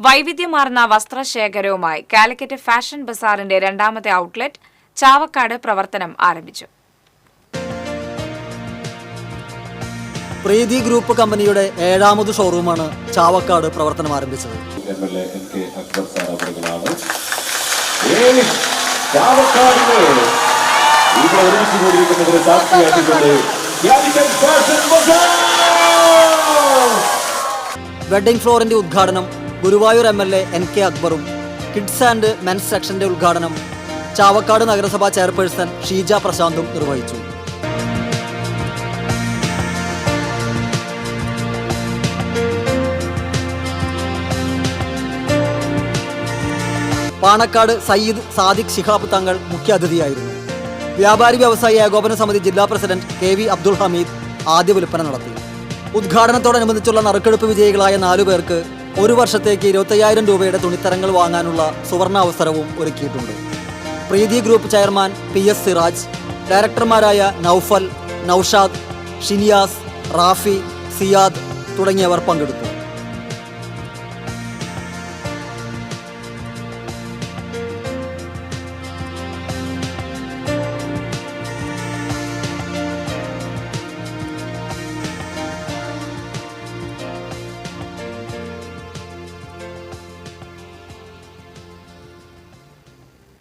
വൈവിധ്യമാർന്ന വസ്ത്രശേഖരവുമായി കാലിക്കറ്റ് ഫാഷൻ ബസാറിന്റെ രണ്ടാമത്തെ ഔട്ട്ലെറ്റ് ചാവക്കാട് പ്രവർത്തനം ആരംഭിച്ചു. പ്രീതി ഗ്രൂപ്പ് കമ്പനിയുടെ ഏഴാമത് ഷോറൂമാണ് ചാവക്കാട് പ്രവർത്തനം ആരംഭിച്ചത്. വെഡിംഗ് ഫ്ലോറിന്റെ ഉദ്ഘാടനം Guruvayur M L A N K അക്ബറും കിഡ്സ് ആൻഡ് മെൻസ് സെക്ഷന്റെ ഉദ്ഘാടനം ചാവക്കാട് നഗരസഭാ ചെയർപേഴ്സൺ ഷീജ പ്രശാന്തും നിർവഹിച്ചു. പാണക്കാട് സയ്യിദ് സാദിഖ് ശിഹാബ് തങ്ങൾ മുഖ്യാതിഥിയായിരുന്നു വ്യാപാരി വ്യവസായി ഏകോപന സമിതി ജില്ലാ president K V Abdul Hameed ആദ്യ വിൽപ്പന നടത്തി. ഉദ്ഘാടനത്തോടനുബന്ധിച്ചുള്ള നറുക്കെടുപ്പ് വിജയികളായ നാലു പേർക്ക് ഒരു വർഷത്തേക്ക് ഇരുപത്തയ്യായിരം രൂപയുടെ തുണിത്തരങ്ങൾ വാങ്ങാനുള്ള സുവർണാവസരവും ഒരുക്കിയിട്ടുണ്ട്. Preethi group chairman P S Siraj ഡയറക്ടർമാരായ Noufal Naushad Shiniyas Rafi Siyad തുടങ്ങിയവർ പങ്കെടുത്തു.